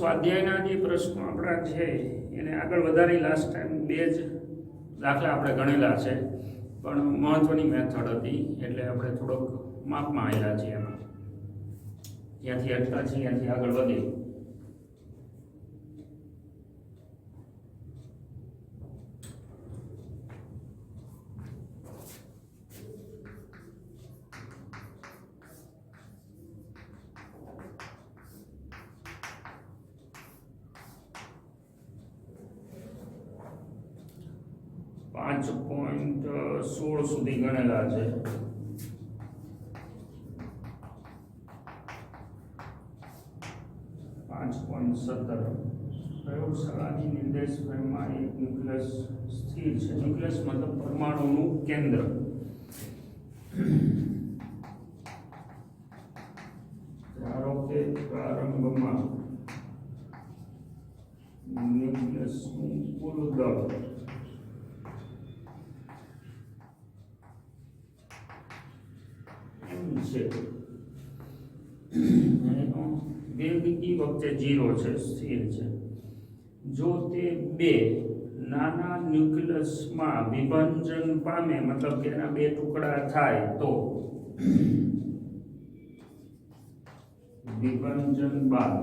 સ્વાધ્યાયના જે પ્રશ્નો આપણા છે, એને આગળ વધારી લાસ્ટ ટાઈમ બે જ દાખલા આપણે ગણેલા છે. પણ મહત્ત્વની મેથડ હતી, એટલે આપણે થોડોક માપમાં આવેલા છીએ એમાં. જ્યાંથી અટકા છે ત્યાંથી આગળ વધી પાંચ પોઈન્ટ સોળ સુધી ગણેલા છે પાંચ પોઈન્ટ સત્તર પ્રયોગશાળાની નિર્દેશ ફ્રેમમાં એક ન્યુક્લિયસ સ્થિર છે ન્યુક્લિયસ મતલબ પરમાણુનું કેન્દ્ર ધારો કે પ્રારંભમાં ન્યુક્લિયસનું કુલ દળ છે વેગ ઈ વખતે જીરો છે સ્થિર છે જો તે બે નાના ન્યુક્લિયસમાં વિભાજન પામે મતલબ કે એના બે ટુકડા થાય તો વિભાજન બાદ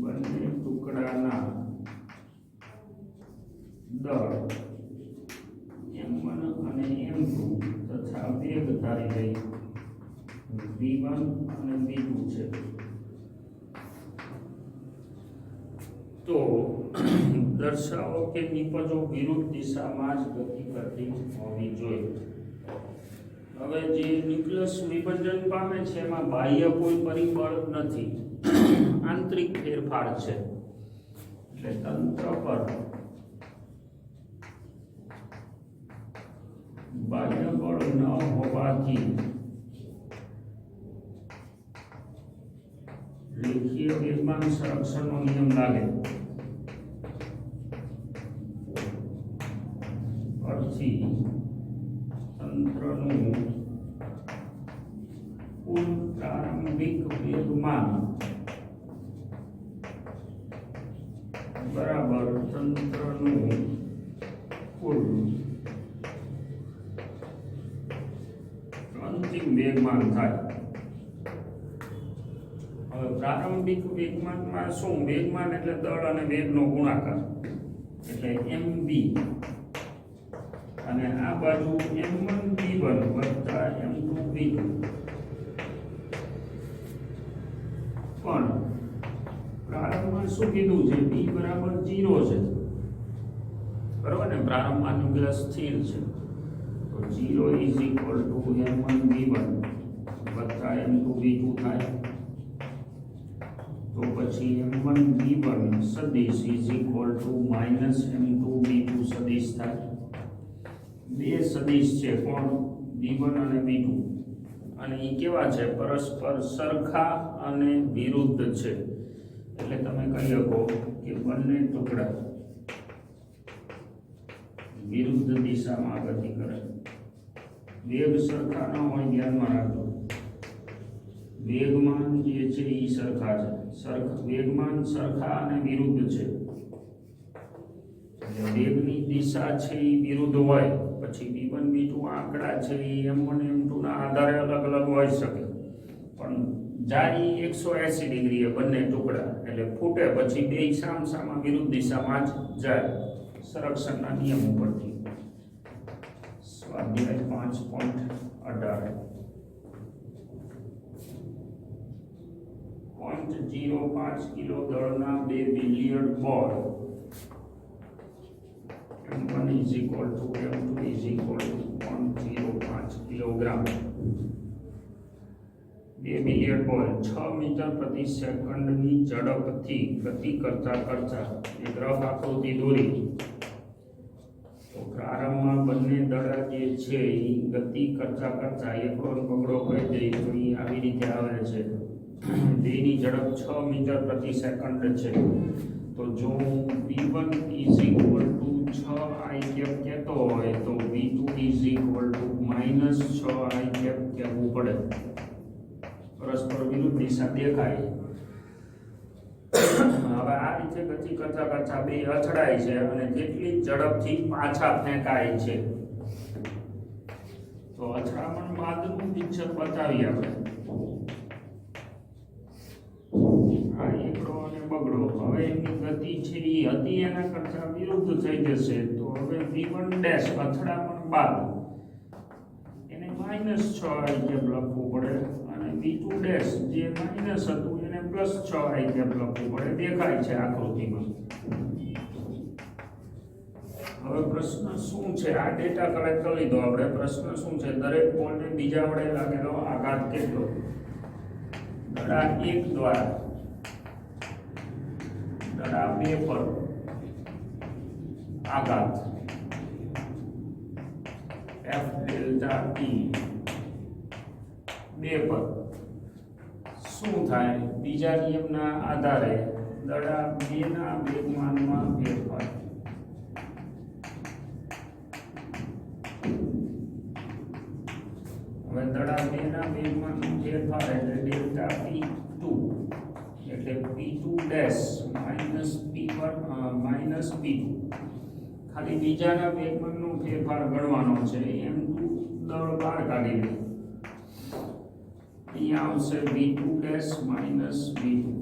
બંને ટુકડાના દળ એમ વન અને એમ ટુ તથા વેગ ધારી લઈ વી વન અને વી ટુ છે. તો દર્શાવો કે નિપજો વિરુદ્ધ દિશામાં જ ગતિ કરતી હોવી જોઈએ. હવે જે ન્યુક્લિયસ વિભાજન પામે છે, એમાં બાહ્ય કોઈ પરિબળ નથી. આંતરિક ફેરફાર છે. એટલે તંત્ર પર બાહ્ય બળ ન હોવાથી રેખીય વેગમાન સંરક્ષણનો નિયમ લાગે. પ્રારંભિક વેગમાન બરાબર તંત્રનું કુલ અંતિમ વેગમાન થાય હવે પ્રારંભિક વેગમાનમાં શું વેગમાન એટલે દળ અને વેગનો ગુણાકાર એટલે એમ બી. અને આ બાજુ એમ વન બી વન વત્તા એમ ટુ બી શું કીધું છે? બી બરાબર જીરો છે. બરાબર ને? પ્રારંભમાં ન્યુક્લિયસ સ્થિર છે. તો zero is equal to M one B one વત્તા એમ ટુ બી ટુ થાય. તો પછી એમ વન બી વન સદિશ is equal to minus M two B two સદિશ થાય. બે સદિશ છે કોણ? બી વન અને બી ટુ અને એ કેવા છે? પરસ્પર સરખા અને વિરુદ્ધ છે. એટલે તમે કહી શકો કે બંને ટુકડા વિરુદ્ધ દિશામાં ગતિ કરે. વેગ સરખા ન હોય ધ્યાનમાં રાખો વેગમાન જે છે એ સરખા છે. સરખ, વેગમાન સરખા અને વિરુદ્ધ છે. વેગની દિશા છે એ વિરુદ્ધ હોય, પછી બી વન, બી ટુ આંકડા છે એ એમ વન, એમ ટુના આધારે અલગ અલગ હોઈ શકે. પણ જાય એકસો એંસી ડિગ્રીએ બંને ટુકડા એટલે ફૂટે પછી બે સામ સામા વિરુદ્ધ દિશામાં જ જાય સંરક્ષણના નિયમ ઉપરથી. સ્વાધ્યાય પાંચ પોઈન્ટ અઢાર. પોઈન્ટ જીરો પાંચ કિલો દળના બે billion ball. M one is equal to M two is equal to. Point zero પાંચ કિલોગ્રામ. બે મિલિયન બોલ છ મીટર પ્રતિ સેકન્ડની ઝડપથી ગતિ કરતા કરતા એ ગ્રહ આકૃતિ દોરી. તો પ્રારંભમાં બંને દડા જે છે એ ગતિ કરતા કરતા એકડો ને કરી હોય તો એ આવી રીતે આવે છે. બેની ઝડપ છ મીટર પ્રતિ સેકન્ડ છે. તો જો હું V1 ઇઝ ઇક્વલ ટુ છ આઈ કેપ કહેતો હોય તો V2 is equal to minus છ આઈ કેપ કહેવું પડે. પરસ્પર વિરુદ્ધ દિશા દેખાય હવે આ રીતે ગતિ કરતા કરતા બે અથડાય છે અને જેટલી ઝડપથી પાછા ફેંકાય છે. તો અથડામણ બાદનું પિક્ચર બતાવી આપણે. આ એકડો અને બગડો. હવે એમની ગતિ છે એ હતી, એના કરતા વિરુદ્ધ થઈ જશે. તો હવે V1 ડેશ અથડામણ બાદ. એને માઇનસ છ આઈ કેપ લખવું પડે. અને V2 ડેશ જે માઇનસ હતું, એને પ્લસ છ આઈ કેપ લખવું પડે. દેખાય છે આકૃતિમાં. હવે પ્રશ્ન શું છે? આ ડેટા કલેક્ટ કરી લીધો આપણે. પ્રશ્ન શું છે? દરેક બોલને બીજા વડે લાગેલો આઘાત કેટલો? દડા એક દ્વારા. દડા બે પર. આઘાત. એફ ડેલ્ટા ટી બે પર. શું થાય? બીજા નિયમના આધારે દડા બેના વેગમાનમાં ફેરફાર. હવે દડા બેના વેગમાનનો ફેરફાર એટલે ડેલ્ટા પી ટુ. એટલે P two dash minus P પર માઇનસ પી. ખાલી બીજાના વેગમાનનો ફેરફાર ગણવાનો છે. એમ દળ બહાર કાઢી લે. અહીંયા આવશે V two dash minus V two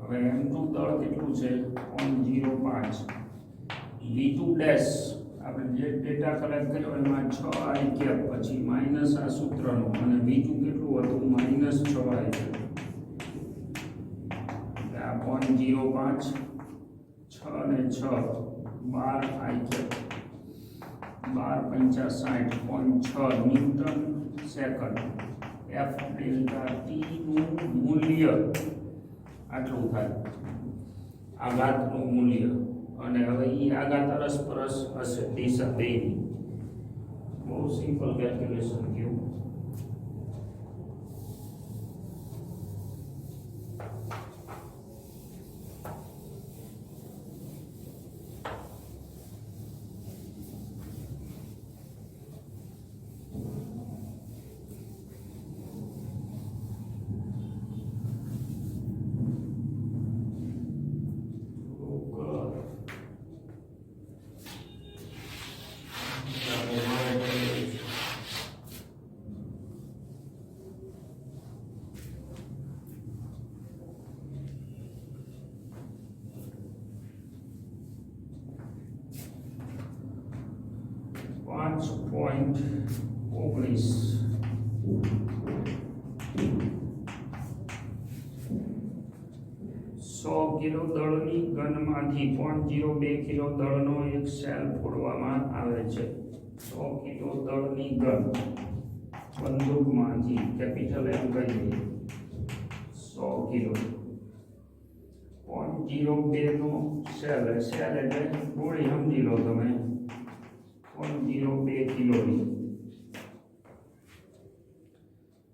હવે એમ ટુ દળ કેટલું છે પોઈન્ટ જીરો પાંચ વી ટુ ડેશ આપણે જે ડેટા કલેક્ટ કર્યો એમાં છ આઈ કેપ પછી માઇનસ આ સૂત્રનું અને વી ટુ કેટલું હતું માઇનસ છ આઈ કેપ એટલે આ પોઈન્ટ જીરો પાંચ છ ને છ બાર આઈ કેપ બાર પંચા સાઠ પોઈન્ટ છ ન્યૂટન સેકન્ડ એફ ડેલ્ટા ટીનું મૂલ્ય. આટલું થાય. આઘાતનું મૂલ્ય. અને હવે એ આઘાત અરસપરસ હશે, દિશા બેની બહુ સિમ્પલ કેલ્ક્યુલેશન કેવું પાંચ પોઈન્ટ ઓગણીસ સો કિલો દળની ગનમાંથી પોઈન્ટ જીરો બે કિલો દળનો એક સેલ ફોડવામાં આવે છે. સો કિલો દળની ગન બંદૂકમાંથી કેપિટલ એમ કહીએ સો કિલો. પોઈન્ટ જીરો બેનો સેલ સેલ એટલે ગોળી સમજી લો તમે. પોઈન્ટ જીરો બે કિલોની.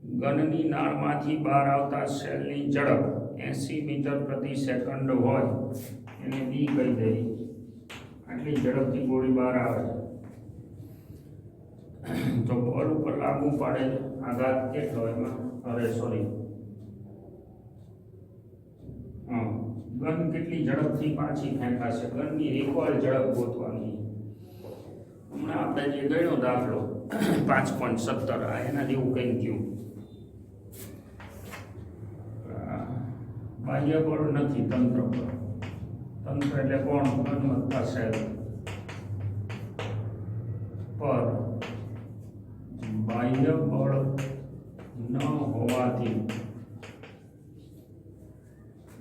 ગનની નાળમાંથી બહાર આવતા સેલની ઝડપ એંસી મીટર પ્રતિ સેકન્ડ હોય, એને બી કહી દઈએ. આટલી ઝડપથી ગોળી બહાર આવે. તો બોલ ઉપર લાગુ પાડે, આઘાત કેટલો એમાં? અરે સોરી હા, ગન કેટલી ઝડપથી પાછી ફેંકાશે? ગનની રિકવાયર ઝડપ ગોતવાની. હમણાં આપણે જે ગણ્યો દાખલો, પાંચ પોઈન્ટ સત્તર, આ એના જેવું કંઈ થયું આ બાહ્ય બળ નથી, તંત્ર પર તંત્ર એટલે કોણ? ગુણવત્તા સેલ. પર બાહ્ય બળ ન હોવાથી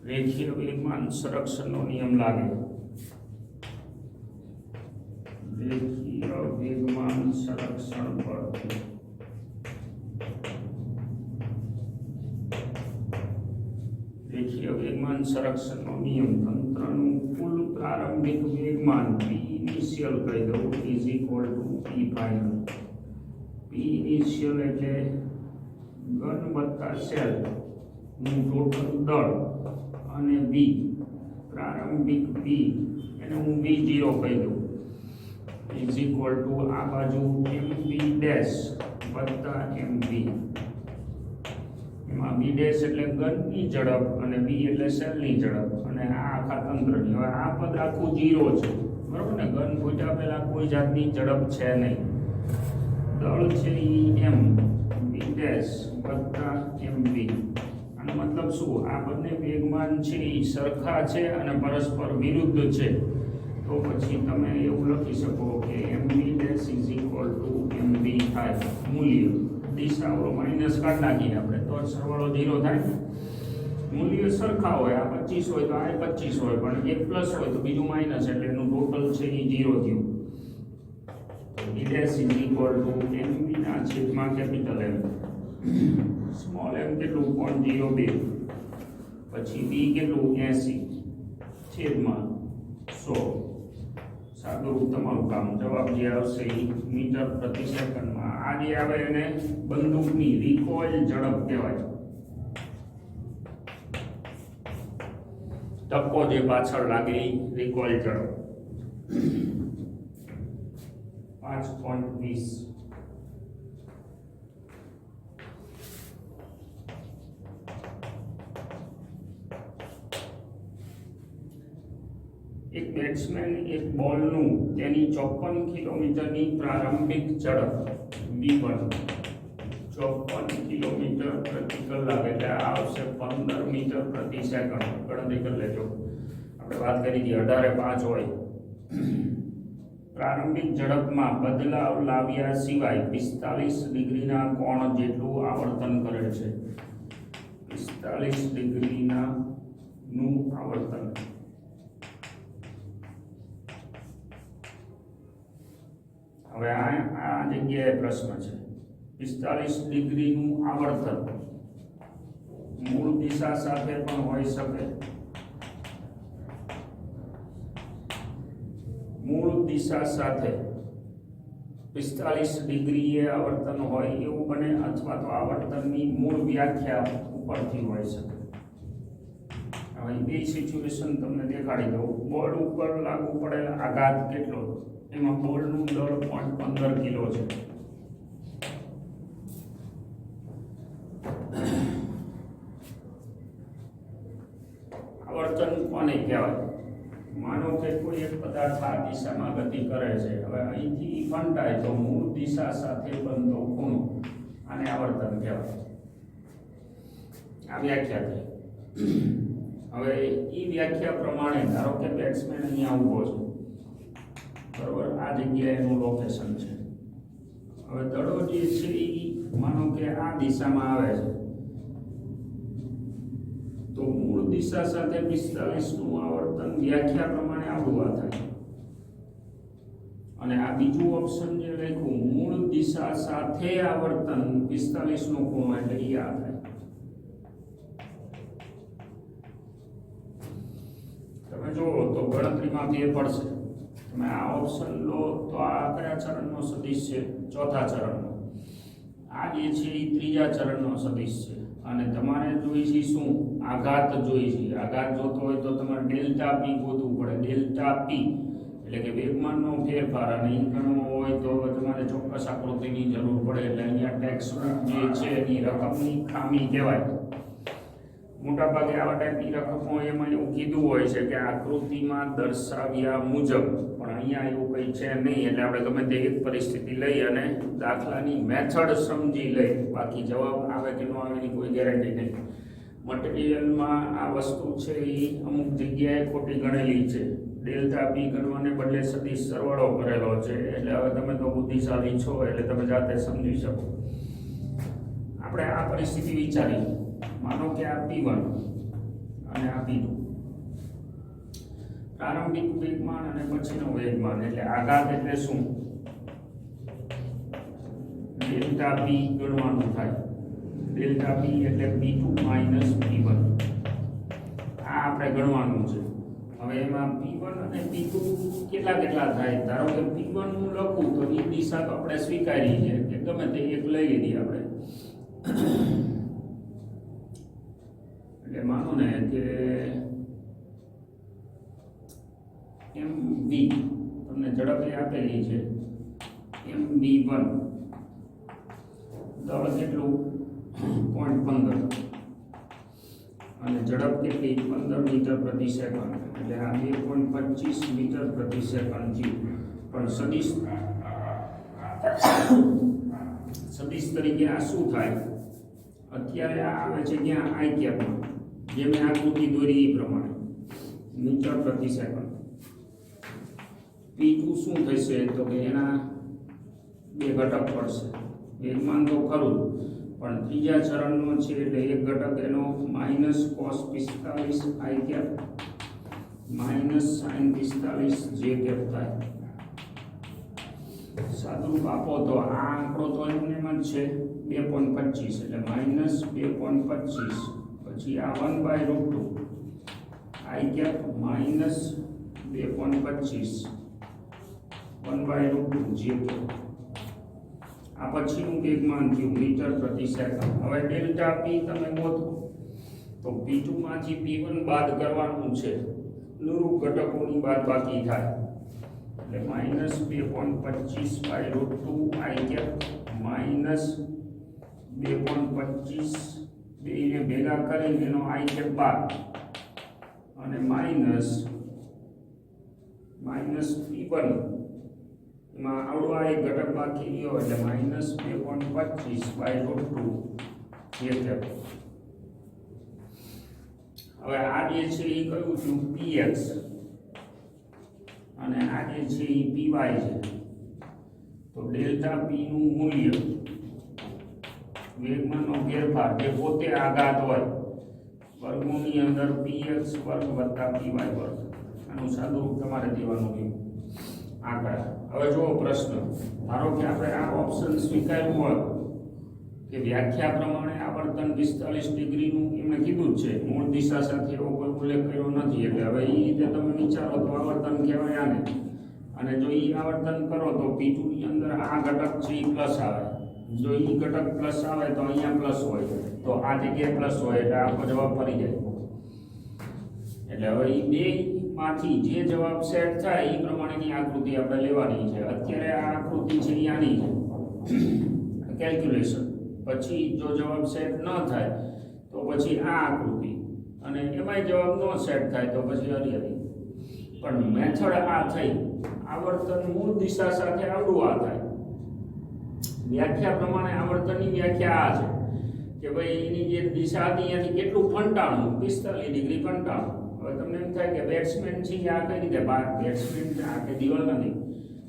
રેખીય વેગમાન સંરક્ષણનો નિયમ લાગે. રેખીય વેગમાન સંરક્ષણ પરથી રેખીય વેગમાન સંરક્ષણનો નિયમ તંત્રનું કુલ પ્રારંભિક વેગમાન પી ઇનિશિયલ કહી દઉં is equal to P final P initial એટલે ઘન વત્તા સેલનું ટોટલ દળ અને બી પ્રારંભિક બી એને હું બી જીરો કહી દઉં ઇઝ ઇક્વલ ટુ આ બાજુ એમ બી ડેશ વત્તા એમ બી એમાં બી ડેશ એટલે ગનની ઝડપ અને બી એટલે સેલની ઝડપ અને આ આખા તંત્રની. હવે આ પદ આખું જીરો છે. બરાબર ને? ગન ફૂટ્યા પહેલાં કોઈ જાતની ઝડપ છે નહીં. દળ છે ઈ એમ બી ડેશ વત્તા એમ બી. આનો મતલબ શું? આ બંને વેગમાન છે એ સરખા છે અને પરસ્પર વિરુદ્ધ છે. તો પછી તમે એવું લખી શકો કે M B dash is equal to M B થાય. મૂલ્ય. દિશા ઓલો માઇનસ કાઢી નાખીએ આપણે. તો સરવાળો ઝીરો થાય. મૂલ્ય સરખા હોય, આ પચીસ હોય તો આ પચીસ હોય, પણ એક પ્લસ હોય તો બીજું માઇનસ એટલે એનું ટોટલ છે એ ઝીરો થયું. Dash is equal to M બીના છેદમાં કેપિટલ એમ સ્મોલ એમ કેટલું? પોઈન્ટ ઝીરો બે. પછી બી કેટલું? એસી. છેદમાં સો. સાદું તમારું કામ જવાબ જે આવશે મીટર પ્રતિ સેકન્ડમાં. આ આવે એને બંદૂકની રિકોઇલ ઝડપ કહેવાય. ટપકો જે પાછળ લાગે એ રિકોઇલ ઝડપ. પાંચ પોઈન્ટ વીસ. બેટ્સમેન એક બોલનું તેની ચોપન કિલોમીટરની પ્રારંભિક ઝડપ બી વન ચોપન કિલોમીટર પ્રતિ કલાક એટલે આ આવશે પંદર મીટર પ્રતિ સેકન્ડ. ગણતરી કરી લેજો. આપણે વાત કરી હતી અઢારે પાંચ હોય. પ્રારંભિક ઝડપમાં બદલાવ લાવ્યા સિવાય પિસ્તાલીસ ડિગ્રીના કોણ જેટલું આવર્તન કરે છે. પિસ્તાલીસ ડિગ્રીના નું આવર્તન. હવે આ આ જગ્યાએ પ્રશ્ન છે. પિસ્તાલીસ ડિગ્રીનું આવર્તન મૂળ દિશા સાથે પણ હોઈ શકે. મૂળ દિશા સાથે પિસ્તાલીસ ડિગ્રીએ આવર્તન હોય એવું બને અથવા તો આવર્તનની મૂળ વ્યાખ્યા ઉપરથી હોઈ શકે. હવે બે સિચ્યુએશન તમને દેખાડી દઉં. બોર્ડ ઉપર લાગુ પડેલ આઘાત કેટલો? એમાં મોલનું દળ પોઈન્ટ પંદર કિલો છે. આવર્તન કોને કહેવાય? માનો કે કોઈ એક પદાર્થ આ દિશામાં ગતિ કરે છે. હવે અહીંથી ફંટાય તો મૂળ દિશા સાથે બનતો ખૂણો આને આવર્તન કહેવાય. આ વ્યાખ્યા થઈ. હવે એ વ્યાખ્યા પ્રમાણે ધારો કે બેટ્સમેન અહીંયા ઊભો છે. બરોબર આ જગ્યાએ એનું લોકેશન છે. હવે દડો જે માનો કે આ દિશામાં આવે છે. તો મૂળ દિશા સાથે પિસ્તાલીસનું આવર્તન વ્યાખ્યા પ્રમાણે આવડું આ થાય. અને આ બીજું ઓપ્શન જે લખ્યું, મૂળ દિશા સાથે આવર્તન પિસ્તાલીસનું ખૂણો એટલે એ આ થાય. તમે જુઓ તો ગણતરીમાંથી એ પડશે. તમે આ ઓપ્શન લો તો આ કયા ચરણનો સદિશ છે? ચોથા ચરણનો. આ જે છે એ ત્રીજા ચરણનો સદીશ છે. અને તમારે જોઈએ છે શું? આઘાત જોઈએ છે. આઘાત જોતો હોય તો તમારે ડેલ્ટા પી ગોતવું પડે. ડેલ્ટા પી એટલે કે વેગમાનનો ફેરફાર. અને ઈ હોય તો તમારે ચોક્કસ આકૃતિની જરૂર પડે. એટલે અહીંયા ટેક્સ જે છે એની રકમની ખામી કહેવાય. મોટાભાગે આવા ટાઈપની રકમો એમાં એવું કીધું હોય છે કે આકૃતિમાં દર્શાવ્યા મુજબ. પણ અહીંયા એવું કંઈ છે નહીં, એટલે આપણે ગમે તે એક પરિસ્થિતિ લઈ અને દાખલાની મેથડ સમજી લઈ. બાકી જવાબ આવે કે ન આવે એની કોઈ ગેરંટી નહીં. મટીરિયલમાં આ વસ્તુ છે એ અમુક જગ્યાએ ખોટી ગણેલી છે. ડેલ્ટા પી ગણવાને બદલે સદીશ સરવાળો કરેલો છે. એટલે હવે તમે તો બુદ્ધિશાળી છો, એટલે તમે જાતે સમજી શકો. આપણે આ પરિસ્થિતિ વિચારી માનો કે આ પી વન અને આ પી ટુ. પ્રારંભિક વેગમાન અને પછીનો વેગમાન એટલે આઘાત એટલે શું? ડેલ્ટા પી ગણવાનું થાય. ડેલ્ટા પી એટલે P two minus P one. આ આપણે ગણવાનું છે. હવે એમાં પી વન અને પી ટુ કેટલા કેટલા થાય? ધારો કે પી વન હું લખું તો એ દિશા આપણે સ્વીકારી છે કે ગમે તે એક લઈ લીધી આપણે. એટલે માનો ને કે એમ બી તમને ઝડપ આપેલી છે એમ વી વન દળ કેટલું પોઈન્ટ પંદર અને ઝડપ કેટલી પંદર મીટર પ્રતિ સેકન્ડ એટલે આ બે પોઈન્ટ પચીસ મીટર પ્રતિ સેકન્ડ થયું પણ સદીશ સદીશ તરીકે આ શું થાય અત્યારે આ આવે છે ક્યાં આઈ કેપમાં જે મેં આકૃતિ દોરી એ પ્રમાણે. મીટર પ્રતિ સેકન્ડ પી ટુ શું થશે તો કે એના બે ઘટક પડશે. વેગમાન તો ખરું પણ ત્રીજા ચરણનો છે એટલે એક ઘટક એનો માઇનસ કોસ પિસ્તાલીસ આઈ કેપ માઇનસ સાઇન પિસ્તાલીસ જે કેપ થાય. સાદુરૂપ આપો તો આ આંકડો તો એમને એમ જ છે, બે પોઈન્ટ પચીસ એટલે માઇનસ બે પોઈન્ટ પચીસ પછી આ one by root two I cap minus બે પોઈન્ટ પચીસ. One by root two J cap આ પછીનું વેગમાન થયું મીટર પ્રતિ સેકન્ડ. હવે ડેલ્ટા પી તમે ગોતો. તો પી ટુમાંથી પી વન બાદ કરવાનું છે. અનુરૂપ ઘટકોની બાદ બાકી થાય. એટલે માઇનસ બે પોઈન્ટ પચીસ by root two I cap minus બે પોઈન્ટ પચીસ બેને ભેગા કરીને એનો આઈ કેપ બાર. અને માઇનસ માઇનસ પી વન. એમાં આવડો આ એક ઘટક બાકી ગયો એટલે માઇનસ બે પોઈન્ટ પચીસ બાય રૂટ ટુ જે થયો હવે આ જે છે એ કયું છું? પીએક્સ અને આ જે છે એ પીવાય છે. તો ડેલ્ટા પી નું મૂલ્ય વેગમાનનો ફેરફાર જે પોતે આઘાત હોય વર્ગોની અંદર પીએક્સ વર્ગ વત્તા પીવાય વર્ગ આનું સાદું તમારે દેવાનું રહ્યું આંકડા હવે જુઓ પ્રશ્ન ધારો કે આપણે આ ઓપ્શન સ્વીકાર્યું હોય કે વ્યાખ્યા પ્રમાણે આવર્તન પિસ્તાલીસ ડિગ્રીનું એમણે કીધું જ છે મૂળ દિશા સાથે એવો કોઈ ઉલ્લેખ કર્યો નથી એટલે હવે એ રીતે તમે વિચારો તો આવર્તન કહેવાય આને અને જો એ આવર્તન કરો તો પી અંદર આ ઘટક છે એ પ્લસ આવે જો ઈ ઘટક પ્લસ આવે તો અહીંયા પ્લસ હોય. તો આ જગ્યાએ પ્લસ હોય એટલે આખો જવાબ ફરી જાય. એટલે હવે એ બે માંથી જે જવાબ સેટ થાય એ પ્રમાણેની આકૃતિ આપણે લેવાની છે. અત્યારે આ આકૃતિ છે એ આની છે. કેલ્ક્યુલેશન પછી જો જવાબ સેટ ન થાય તો પછી આ આકૃતિ. અને એમાંય જવાબ ન સેટ થાય તો પછી હરિયાળી પણ મેથડ આ થઈ. આવર્તન મૂળ દિશા સાથે આવડું આ થાય. વ્યાખ્યા પ્રમાણે આવર્તનની વ્યાખ્યા આ છે કે ભાઈ એની જે દિશા હતી ત્યાંથી કેટલું ફંટાણું પિસ્તાલીસ ડિગ્રી ફંટાણું હવે તમને એમ થાય કે બેટ્સમેન છે આ કઈ રીતે? બેટ્સમેન આ કે દિવાલ નથી.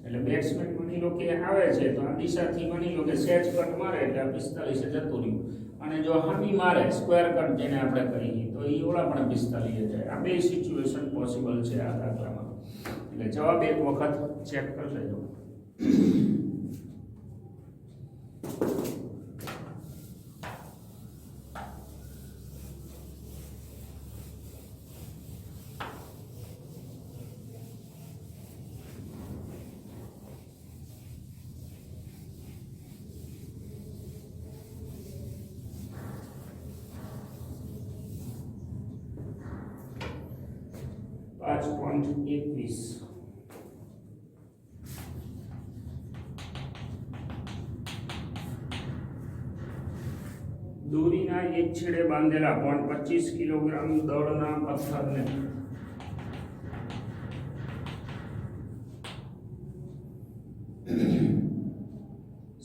એટલે બેટ્સમેન માની લો કે આવે છે, તો આ દિશાથી માની લો કે સેચ કટ મારે એટલે આ પિસ્તાલીસે જતું રહ્યું. અને જો હામી મારે સ્ક્વેર કટ જેને આપણે કહીએ, તો એ ઓળા પણ પિસ્તાલીસે જાય. આ બે સિચ્યુએશન પોસિબલ છે આ દાખલામાં. એટલે જવાબ એક વખત ચેક કરી લેજો. પાંચ પોઈન્ટ એકવીસ દોરીના એક છેડે બાંધેલા પોઈન્ટ પચીસ કિલોગ્રામ દળના પથ્થરને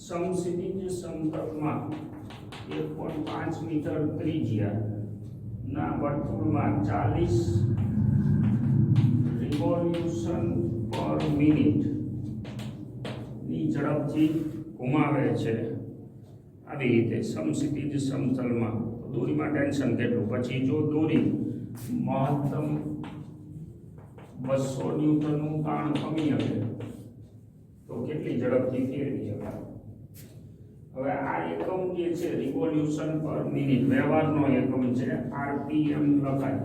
સમસિદ્ધિ સંપર્કમાં એક પોઈન્ટ પાંચ મીટર ત્રિજ્યાના વર્તુળમાં ચાલીસ રિવોલ્યુશન પર મિનિટની ઝડપથી ઘુમાવે છે. આવી રીતે સમસિદ્ધિજ સમતલમાં. દોરીમાં ટેન્શન કેટલું? પછી જો દોરી મહત્તમ બસો ન્યૂટનનું તાણ કમી હશે, તો કેટલી ઝડપથી ફેરવી શકાય? હવે આ એકમ જે છે રિવોલ્યુશન પર મિનિટ વ્યવહારનો એકમ છે આરપીએમ લખાય.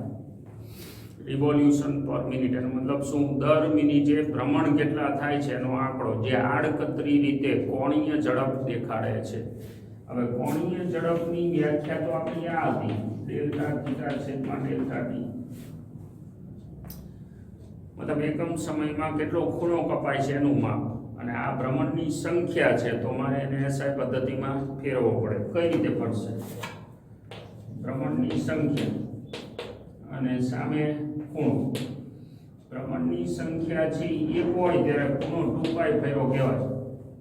રિવોલ્યુશન પર મિનિટ એનો મતલબ શું? દર મિનિટે ભ્રમણ કેટલા થાય છે એનો આંકડો, જે આડકતરી રીતે કોણીય ઝડપ દેખાડે છે. હવે કોણીય ઝડપની વ્યાખ્યા તો આપણી આ હતી. ડેલ્ટા, થીટા છેદમાં ડેલ્ટા, ટી. મતલબ એકમ સમયમાં કેટલો ખૂણો કપાય છે એનું માપ. અને આ ભ્રમણની સંખ્યા છે તો મારે એને એસઆઈ પદ્ધતિમાં ફેરવવો પડે. કઈ રીતે ફરશે? ભ્રમણની સંખ્યા. અને સામે ખૂણો. ભ્રમણની સંખ્યા છે એક હોય ત્યારે ખૂણો ટુ પાઈ ફેરો કહેવાય.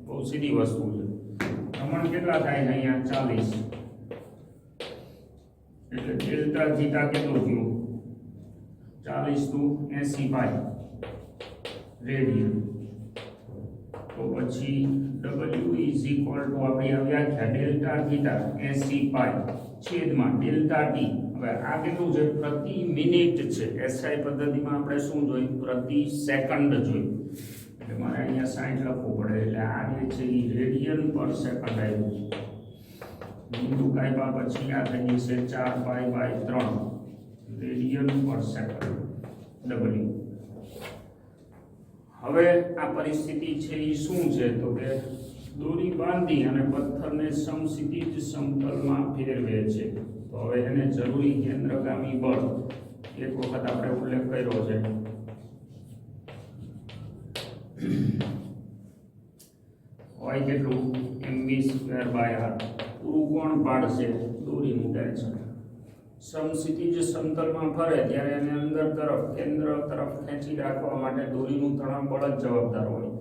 બહુ સીધી વસ્તુ છે ભ્રમણ કેટલા થાય છે અહીંયા? ચાલીસ. એટલે ડેલ્ટા થીટા કેટલું થયું? ચાલીસ ટુ એસી પાઈ. રેડિયન. તો પછી ડબલ્યુ ઇઝ ઇક્વલ ટુ આપણી આ વ્યાખ્યા, ડેલ્ટા થીટા એસી પાઈ છેદમાં ડેલ્ટા ટી. હવે આ કેટલું છે? પ્રતિ મિનિટ છે. એસઆઈ પદ્ધતિમાં આપણે શું જોયું? પ્રતિ સેકન્ડ જોયું. એટલે મારે અહીંયા સાઈઠ લખવું પડે એટલે આ જે છે એ રેડિયન પર સેકન્ડ આવ્યું બિંદુ કાપ્યા પછી આ થઈ જશે ચાર બાય બાય ત્રણ. Radian per second. ડબલ્યુ હવે આ પરિસ્થિતિ છે એ શું છે? તો કે દોરી બાંધી અને પથ્થરને સમસ્થિતિજ સમતલમાં ફેરવે છે. તો હવે એને જરૂરી કેન્દ્રગામી બળ. એક વખત આપણે ઉલ્લેખ કર્યો છે. હોય કેટલું? એમવી સ્ક્વેર બાય આર પૂરું કોણ પાડશે? દોરીનું છે. સમસિતિજ સમતલમાં ફરે ત્યારે એને અંદર તરફ, કેન્દ્ર તરફ ખેંચી રાખવા માટે દોરીનું તણાવ બળ જ જવાબદાર હોય.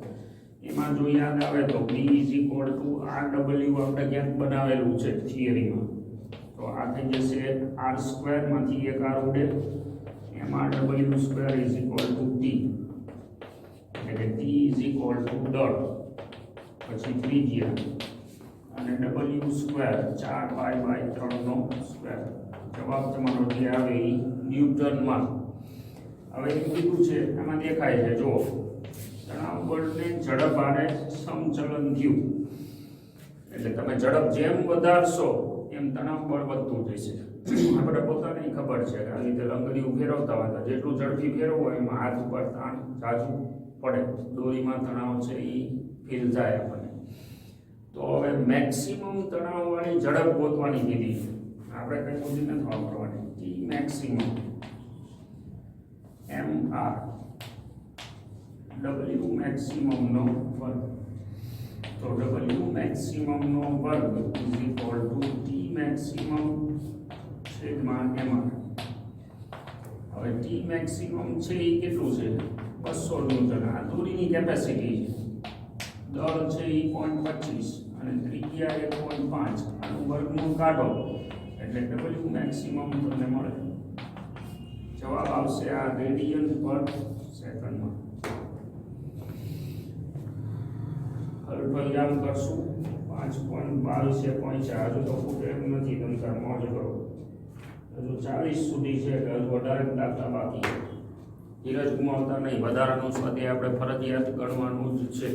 એમાં જો યાદ આવે તો B is equal to R W આપણે ક્યાંક બનાવેલું છે થિયરીમાં. તો આ થઈ જશે આર સ્ક્વેરમાંથી એક આર ઉડે. એમાં W square is equal to T એટલે T is equal to dot પછી ત્રિજ્યા. અને ડબલ્યુ સ્ક્વેર ચાર પાઈ બાય ત્રણનો સ્ક્વેર જવાબ તમારો જે આવે એ ન્યૂટનમાં. હવે એ કીધું છે, આમાં દેખાય છે જો તણાવ બળને ઝડપ આને સમચલન થયું. એટલે તમે ઝડપ જેમ વધારશો, એમ તણાવ બળ વધતું જશે. આપણે પોતાને ખબર છે, કે આ રીતે લંગડીઓ ફેરવતા હોય તો જેટલું ઝડપી ફેરવો એમાં હાથ ઉપર તાણ જાજુ પડે. દોરીમાં તણાવ છે એ ફીલ થાય આપણને. તો હવે મેક્સિમમ તણાવવાળી ઝડપ ગોતવાની કીધી આપણે કંઈ બધી નથી વાપરવાની T maximum M R W મેક્સિમમનો વર્ગ. તો ડબલ્યુ મેક્સિમમનો વર્ગ is equal to T maximum છેદમાં એમ આર હવે ટી મેક્સિમમ છે એ કેટલું છે? બસો ન્યૂટન આ દોરીની કેપેસિટી છે દળ છે એ પોઈન્ટ પચીસ અને ત્રિજ્યા એક પોઈન્ટ પાંચ. આનું વર્ગમૂળ કાઢો એટલે ડબલ્યુ મેક્સિમમ તમને મળે. જવાબ આવશે આ રેડિયન પર સેકન્ડમાં અલ્પવિરામ કરશું. પાંચ પોઈન્ટ બાવીસે છે હજુ તો ફૂટે એમ નથી, તમે મોજ કરો. હજુ ચાલીસ સુધી છે, એટલે હજુ વધારે દાખલા બાકી છે. ધીરજ ગુમાવતા નહીં. વધારાનું સ્વાધ્યાય આપણે ફરજિયાત ગણવાનું જ છે.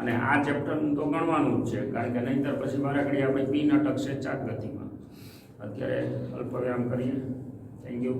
અને આ ચેપ્ટરનું તો ગણવાનું જ છે, કારણ કે નહીંતર પછી મારા ઘડી આપણે પી અટકશે ચાક ગતિમાં અત્યારે અલ્પ વિરામ કરીએ. Thank you